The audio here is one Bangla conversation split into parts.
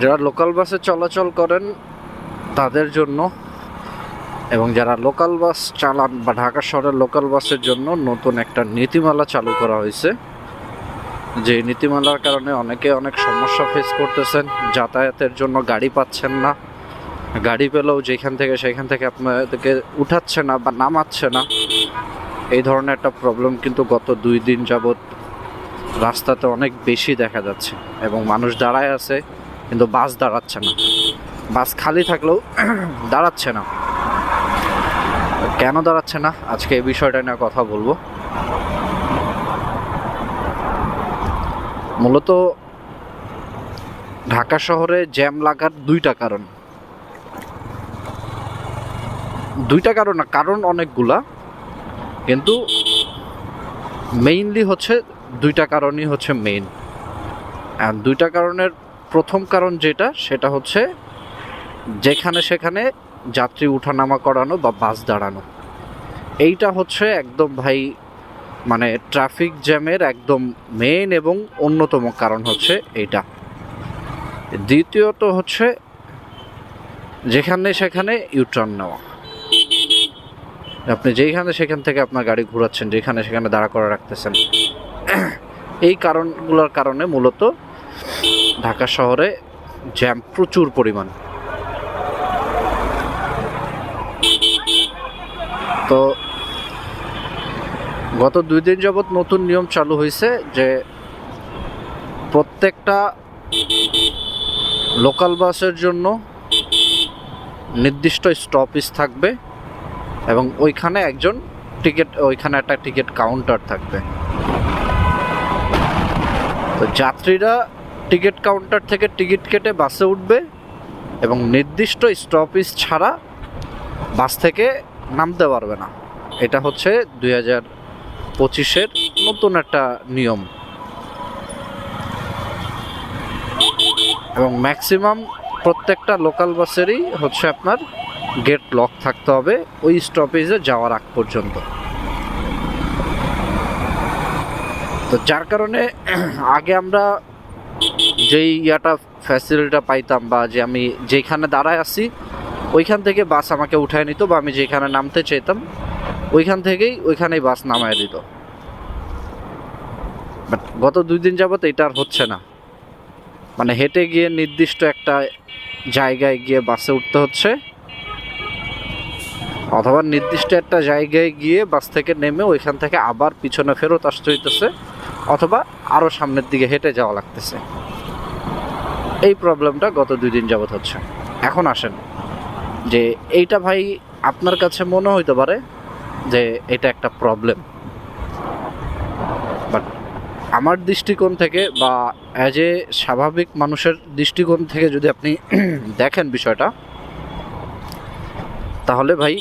যারা লোকাল বাসে চলাচল করেন, তাদের জন্য এবং যারা লোকাল বাস চালান বা ঢাকা শহরের লোকাল বাসের জন্য নতুন একটা নীতিমালা চালু করা হয়েছে। যে নীতিমালার কারণে অনেকে অনেক সমস্যা ফেস করতেছেন, যাতায়াতের জন্য গাড়ি পাচ্ছেন না। গাড়ি পেলেও যেখান থেকে সেখান থেকে আপনাদেরকে উঠাচ্ছে না বা নামাচ্ছে না। এই ধরনের একটা প্রবলেম কিন্তু গত দুই দিন যাবৎ রাস্তাতে অনেক বেশি দেখা যাচ্ছে এবং মানুষ দাঁড়ায় আছে। কিন্তু বাস দাঁড়াচ্ছে না। বাস খালি থাকলেও দাঁড়াচ্ছে না। কেন দাঁড়াচ্ছে না? আজকে এই বিষয়টা নিয়ে কথা বলব। মূলত ঢাকা শহরে জ্যাম লাগার দুইটা কারণ। দুইটা কারণ না, কারণ অনেকগুলা। কিন্তু মেইনলি হচ্ছে, দুইটা কারণই হচ্ছে মেইন আর দুইটা কারণের প্রথম কারণ যেটা, সেটা হচ্ছে যেখানে সেখানে যাত্রী উঠানামা করানো বা বাস দাঁড়ানো। এইটা হচ্ছে একদম ভাই মানে ট্রাফিক জ্যামের একদম মেন এবং অন্যতম কারণ হচ্ছে এইটা। দ্বিতীয়ত হচ্ছে যেখানে সেখানে ইউটার্ন নেওয়া। আপনি যেইখানে সেখান থেকে আপনার গাড়ি ঘোরাচ্ছেন, যেখানে সেখানে দাঁড়া করে রাখতেছেন। এই কারণগুলোর কারণে মূলত ঢাকা শহরে জ্যাম প্রচুর পরিমাণ। তো গত দুই দিন যাবৎ নতুন নিয়ম চালু হয়েছে যে প্রত্যেকটা লোকাল বাসের জন্য নির্দিষ্ট স্টপেজ থাকবে এবং ওইখানে একজন টিকিট, ওইখানে একটা টিকিট কাউন্টার থাকবে। তো যাত্রীরা টিকিট কাউন্টার থেকে টিকিট কেটে বাসে উঠবে এবং নির্দিষ্ট স্টপেজ ছাড়া বাস থেকে নামতে পারবে না। এটা হচ্ছে দুই হাজার পঁচিশের নতুন একটা নিয়ম। এবং ম্যাক্সিমাম প্রত্যেকটা লোকাল বাসেরই হচ্ছে আপনার গেট লক থাকতে হবে ওই স্টপেজে যাওয়ার আগ পর্যন্ত। তো যার কারণে আগে আমরা যেই ইয়াটা ফ্যাসিলিটিটা পাইতাম বা যে আমি যেখানে দাঁড়ায় আছি, ওইখান থেকে বাস আমাকে উঠায় নিত বা আমি যেখানে নামতে চাইতাম, ওইখান থেকেই ওইখানেই বাস নামায় দিত। বাট গত দুই দিন যাবত এটা আর হচ্ছে না। মানে হেঁটে গিয়ে নির্দিষ্ট একটা জায়গায় গিয়ে বাসে উঠতে হচ্ছে, অথবা নির্দিষ্ট একটা জায়গায় গিয়ে বাস থেকে নেমে ওইখান থেকে আবার পিছনে ফেরত আসতে হইতেছে। অথবা আরও সামনের দিকে হেঁটে যাওয়া লাগতেছে। এই প্রবলেমটা গত দুই দিন যাবত হচ্ছে। এখন আসেন যে এইটা ভাই আপনার কাছে মনে হইতে পারে যে এটা একটা প্রবলেম। বাট আমার দৃষ্টিকোণ থেকে বা অ্যাজ এ স্বাভাবিক মানুষের দৃষ্টিকোণ থেকে যদি আপনি দেখেন বিষয়টা, তাহলে ভাই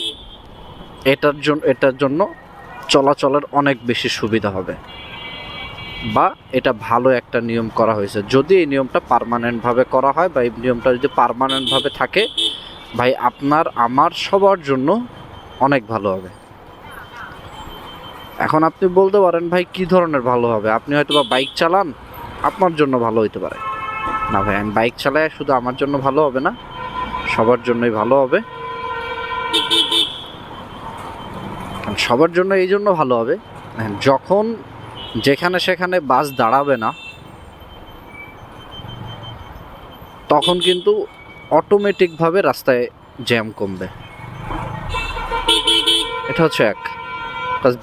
এটার জন্য এটার জন্য চলাচলের অনেক বেশি সুবিধা হবে। বা এটা ভালো একটা নিয়ম করা হয়েছে। যদি এই নিয়মটা পার্মানেন্টভাবে করা হয় বা এই নিয়মটা যদি পারমানেন্টভাবে থাকে ভাই আপনার আমার সবার জন্য অনেক ভালো হবে। এখন আপনি বলতে পারেন ভাই কি ধরনের ভালো হবে? আপনি হয়তো বা বাইক চালান আপনার জন্য ভালো হইতে পারে। না ভাই আমি বাইক চালাই শুধু আমার জন্য ভালো হবে না সবার জন্যই ভালো হবে। সবার জন্য এই জন্য ভালো হবে। দেখেন, যখন যেখানে সেখানে বাস দাঁড়াবে না, তখন কিন্তু অটোমেটিকভাবে রাস্তায় জ্যাম কমবে। এটা হচ্ছে এক।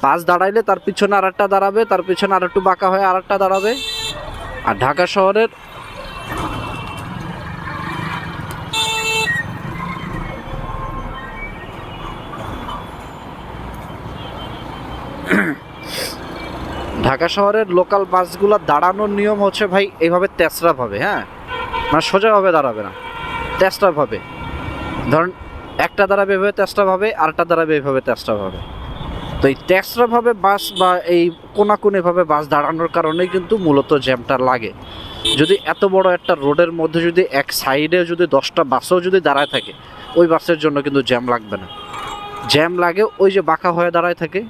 বাস দাঁড়াইলে তার পিছনে আর একটা দাঁড়াবে, তার পিছনে আর একটু বাঁকা হয়ে আর একটা দাঁড়াবে। আর ঢাকা শহরের ঢাকা শহরের লোকাল বাসগুলো দাঁড়ানোর নিয়ম হচ্ছে ভাই এইভাবে তেসরাভাবে হ্যাঁ? মানে সোজাভাবে দাঁড়াবে না তেসরাভাবে ধরেন একটা দাঁড়াবে এভাবে তেসরাভাবে আরেকটা দাঁড়াবে এইভাবে তেসরাভাবে তো এই তেসরাভাবে বাস বা এই কোনা কোনাকুনিভাবে বাস দাঁড়ানোর কারণেই কিন্তু মূলত জ্যামটা লাগে। যদি এত বড় একটা রোডের মধ্যে যদি এক সাইডে যদি দশটা বাসও যদি দাঁড়ায় থাকে, ওই বাসের জন্য কিন্তু জ্যাম লাগবে না। জ্যাম লাগে ওই যে বাঁকা হয়ে দাঁড়ায় থাকে।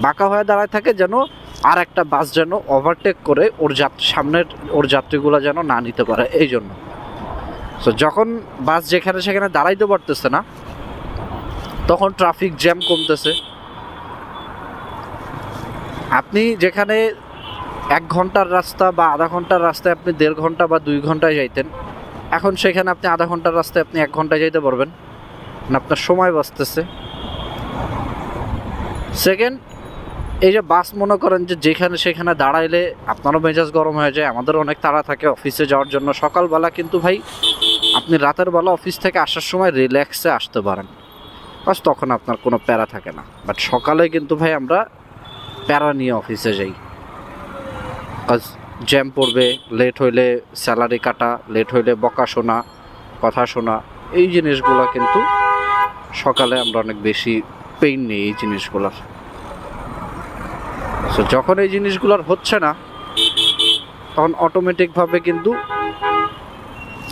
বাঁকা হয়ে দাঁড়ায় থাকে যেন আর একটা বাস যেন ওভারটেক করে ওর যাত্রী সামনের ওর যাত্রীগুলো যেন না নিতে পারে, এই জন্য। তো যখন বাস যেখানে সেখানে দাঁড়াইতে পারতেছে না, তখন ট্রাফিক জ্যাম কমতেছে। আপনি যেখানে এক ঘণ্টার রাস্তা বা আধা ঘণ্টার রাস্তায় আপনি দেড় ঘণ্টা বা দুই ঘন্টায় যাইতেন, এখন সেখানে আপনি আধা ঘণ্টার রাস্তায় আপনি এক ঘন্টায় যাইতে পারবেন। না আপনার সময় বাঁচতেছে। সেকেন্ড এই যে বাস মনে করেন যে যেখানে সেখানে দাঁড়াইলে আপনারও মেজাজ গরম হয়ে যায় আমাদের অনেক তাড়া থাকে অফিসে যাওয়ার জন্য। সকালবেলা কিন্তু ভাই, আপনি রাতের বেলা অফিস থেকে আসার সময় রিল্যাক্সে আসতে পারেন। বাস তখন আপনার কোনো প্যারা থাকে না। বাট সকালে কিন্তু ভাই আমরা প্যারা নিয়ে অফিসে যাই। কাজ জ্যাম পড়বে লেট হইলে স্যালারি কাটা লেট হইলে বকা শোনা, কথা শোনা, এই জিনিসগুলো কিন্তু সকালে আমরা অনেক বেশি পেইন নিই এই জিনিসগুলোর। সো যখন এই জিনিসগুলোর হচ্ছে না, তখন অটোমেটিকভাবে কিন্তু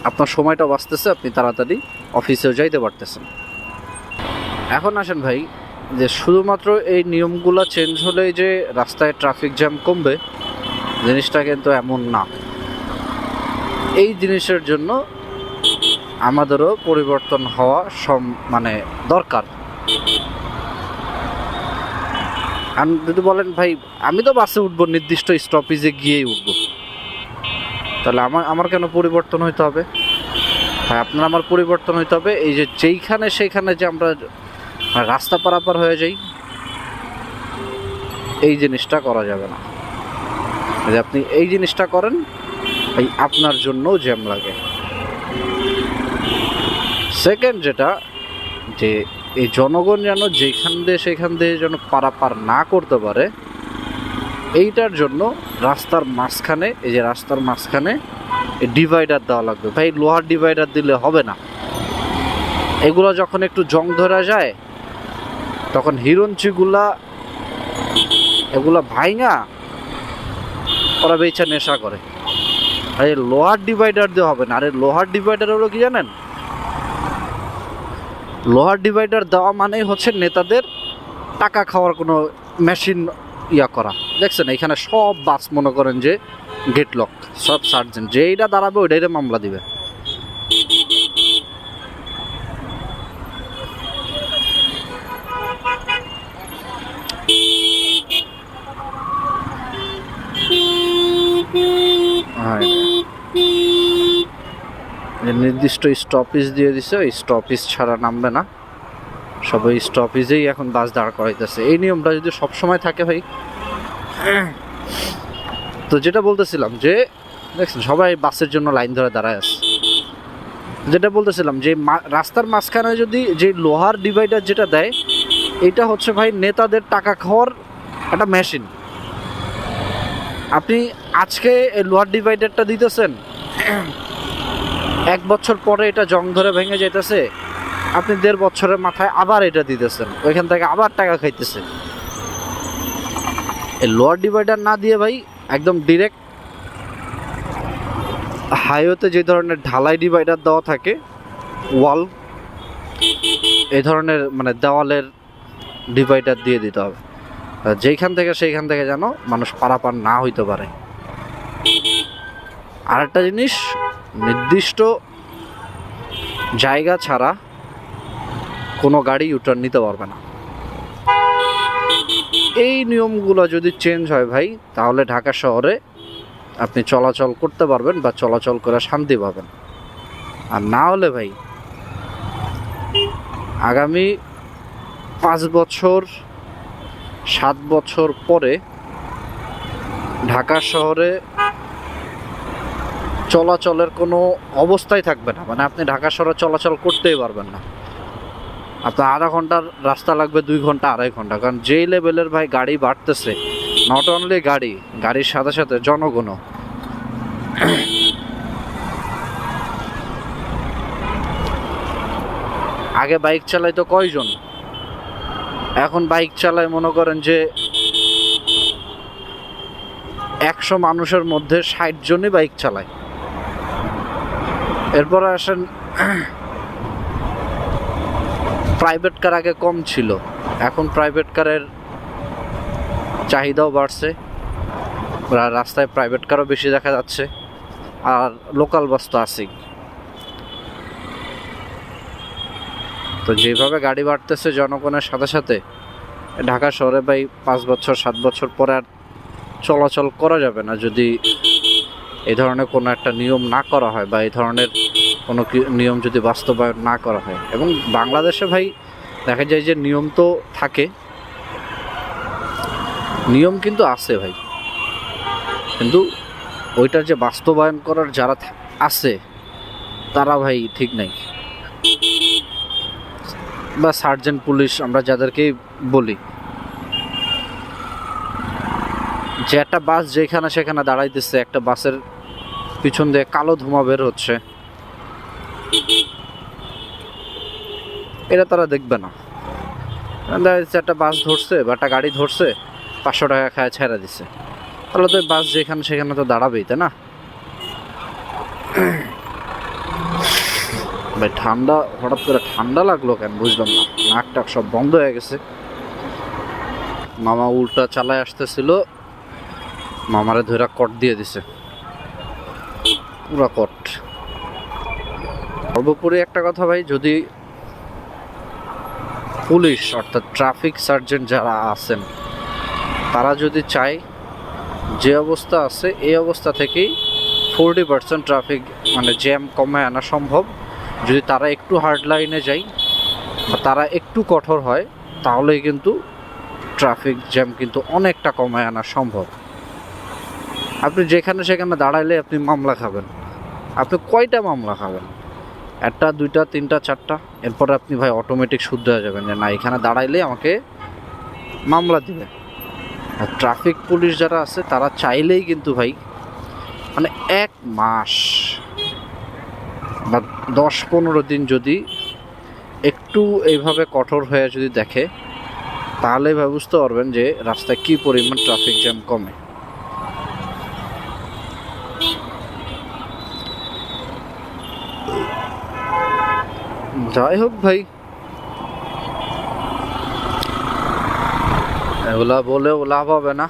আপনার সময়টা বাঁচতেছে, আপনি তাড়াতাড়ি অফিসেও যাইতে পারতেছেন। এখন আসেন ভাই, যে শুধুমাত্র এই নিয়মগুলো চেঞ্জ হলেই যে রাস্তায় ট্রাফিক জ্যাম কমবে, জিনিসটা কিন্তু এমন না। এই জিনিসের জন্য আমাদেরও পরিবর্তন হওয়া সম মানে দরকার। আমি যদি বলেন, ভাই, আমি তো বাসে উঠবো, নির্দিষ্ট স্টপেজে গিয়েই উঠবো। তাহলে আমার আমার কেন পরিবর্তন হইতে হবে? ভাই, আপনার আমার পরিবর্তন হইতে হবে, এই যে যেইখানে সেইখানে যে আমরা রাস্তা পারাপার হয়ে যাই, এই জিনিসটা করা যাবে না। যদি আপনি এই জিনিসটা করেন, এই আপনার জন্যও জ্যাম লাগে। সেকেন্ড যেটা, যে এই জনগণ যেন যেখান দিয়ে সেখান দিয়ে যেন পারাপার না করতে পারে, এইটার জন্য রাস্তার মাঝখানে, এই যে রাস্তার মাঝখানে ডিভাইডার দেওয়া লাগবে। ভাই, লোহার ডিভাইডার দিলে হবে না। এগুলো যখন একটু জং ধরা যায়, তখন হিরঞ্চিগুলা এগুলা ভাইঙা, ওরা বেচা নেশা করে। আরে, লোহার ডিভাইডার দিয়ে হবে না। আরে, লোহার ডিভাইডার হলো কি জানেন? লোহার ডিভাইডার দেওয়া মানেই হচ্ছে নেতাদের টাকা খাওয়ার কোনো মেশিন ইয়া করা। দেখছেন, এখানে সব বাস মনে করেন যে গেটলক সব সার্জেন্ট যে এইটা দাঁড়াবে ওইটাই মামলা দিবে হ্যাঁ। যে নির্দিষ্ট স্টপেজ দিয়ে দিছে, ওই স্টপেজ ছাড়া নামবে না। সবাই স্টপেজেই এখন বাস দাঁড় করাইতেছে। এই নিয়মটা যদি সব সময় থাকে ভাই। তো যেটা বলতেছিলাম যে, দেখছেন, সবাই বাসের জন্য লাইন ধরে দাঁড়ায় আছে। যেটা বলতেছিলাম যে রাস্তার মাঝখানে যদি যে লোহার ডিভাইডার যেটা দেয়, এটা হচ্ছে ভাই নেতাদের টাকা খাওয়ার একটা মেশিন আপনি আজকে লোহার ডিভাইডারটা দিতেছেন এক বছর পরে এটা জং ধরে ভেঙে যাইতেছে, আপনি দেড় বছরের মাথায় আবার এটা দিতেছেন, ওইখান থেকে আবার টাকা খাইতেছেন। এই লোয়ার ডিভাইডার না দিয়ে ভাই, একদম ডিরেক্ট হাইওয়েতে যে ধরনের ঢালাই ডিভাইডার দেওয়া থাকে ওয়াল এই ধরনের মানে দেওয়ালের ডিভাইডার দিয়ে দিতে হবে। যেইখান থেকে সেইখান থেকে যেন মানুষ পারাপার না হইতে পারে। আরেকটা জিনিস নির্দিষ্ট জায়গা ছাড়া কোনো গাড়ি ইউটার্ন নিতে পারবে না। এই নিয়মগুলো যদি চেঞ্জ হয় ভাই, তাহলে ঢাকা শহরে আপনি চলাচল করতে পারবেন বা চলাচল করে শান্তি পাবেন। আর না হলে ভাই, আগামী পাঁচ বছর, সাত বছর পরে ঢাকা শহরে চলাচলের কোনো অবস্থাই থাকবে না। মানে আপনি ঢাকা শহরে চলাচল করতেই পারবেন না। আপনার আধা ঘণ্টার রাস্তা লাগবে, দুই ঘণ্টা, আড়াই ঘণ্টা। কারণ যেই লেভেলের ভাই গাড়ি বাড়তেছে নট অনলি গাড়ি, গাড়ির সাথে সাথে জনগণও। আগে বাইক চালাইতো কয়জন? এখন বাইক চালায় মনে করেন যে একশো মানুষের মধ্যে ষাট জনই বাইক চালায়। এরপরে আসেন প্রাইভেট কার আগে কম ছিল। এখন প্রাইভেট কারের চাহিদাও বাড়ছে। রাস্তায় প্রাইভেট কারও বেশি দেখা যাচ্ছে। আর লোকাল বাস তো আছেই। তো যেভাবে গাড়ি বাড়তেছে জনগণের সাথে সাথে, ঢাকা শহরে ভাই পাঁচ বছর, সাত বছর পরে আর চলাচল করা যাবে না। যদি এই ধরনের কোনো একটা নিয়ম না করা হয় বা এই ধরনের কোনো নিয়ম যদি বাস্তবায়ন না করা হয়। এবং বাংলাদেশে ভাই দেখা যায় যে নিয়ম তো থাকে। নিয়ম কিন্তু আছে ভাই। কিন্তু ওইটার যে বাস্তবায়ন করার যারা আছে, তারা ভাই ঠিক নাই। বা সার্জেন্ট পুলিশ আমরা যাদেরকেই বলি যে একটা বাস যেখানে সেখানে দাঁড়াইতেছে, একটা বাসের পিছন দিয়ে কালো ধোঁয়া বের হচ্ছে। এটা তারা দেখবে না। দেখা একটা বাস ধরছে বা একটা গাড়ি ধরছে, পাঁচশো টাকা খায় ছেড়ে দিছে। তাহলে তো বাস যেখানে সেখানে তো দাঁড়াবেই, তাই না? ভাই, ঠান্ডা, হঠাৎ করে ঠান্ডা লাগল কেন? বুঝলাম না। নাক টাক সব বন্ধ হয়ে গেছে। মামা উল্টা চালায় আসতেছিল। মামারে ধরে কট দিয়ে দিছে। পুরা কট। সর্বোপরি একটা কথা ভাই, যদি পুলিশ অর্থাৎ ট্রাফিক সার্জেন্ট যারা আছেন, তারা যদি চায় যে অবস্থা আছে, এই অবস্থা থেকেই ফোরটি পার্সেন্ট ট্রাফিক মানে জ্যাম কমে আনা সম্ভব। যদি তারা একটু হার্ড লাইনে যায় বা তারা একটু কঠোর হয়, তাহলেই কিন্তু ট্রাফিক জ্যাম কিন্তু অনেকটা কমায় আনা সম্ভব। আপনি যেখানে সেখানে দাঁড়াইলে আপনি মামলা খাবেন। আপনি কয়টা মামলা খাবেন? একটা, দুইটা, তিনটা, চারটা? এরপরে আপনি ভাই অটোমেটিক শুদ্ধ হয়ে যাবেন যে না, এখানে দাঁড়াইলে আমাকে মামলা দিবে। আর ট্রাফিক পুলিশ যারা আছে, তারা চাইলেই কিন্তু ভাই মানে এক মাস বা দশ, পনেরো দিন যদি একটু এইভাবে কঠোর হয়ে যদি দেখে, তাহলে বুঝতে পারবেন যে রাস্তায় কি পরিমাণ ট্রাফিক জ্যাম কমে। যাই হোক ভাই। এগুলা বলেও লাভ হবে না।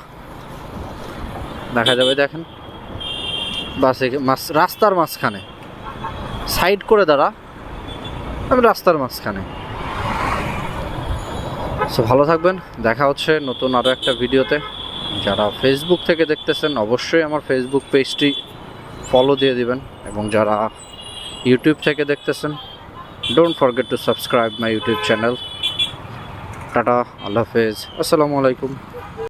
দেখা যাবে, দেখেন। বাসে মাছ রাস্তার মাঝখানে। সাইড করে দাঁড়া। আমি রাস্তার মাঝখানে। সো, ভালো থাকবেন। দেখা হচ্ছে নতুন আরও একটা ভিডিওতে। যারা ফেসবুক থেকে দেখতেছেন, অবশ্যই আমার ফেসবুক পেজটি ফলো দিয়ে দিবেন। এবং যারা ইউটিউব থেকে দেখতেছেন don't forget to subscribe my YouTube channel tata আল্লাহ হাফেজ আসসালামু আলাইকুম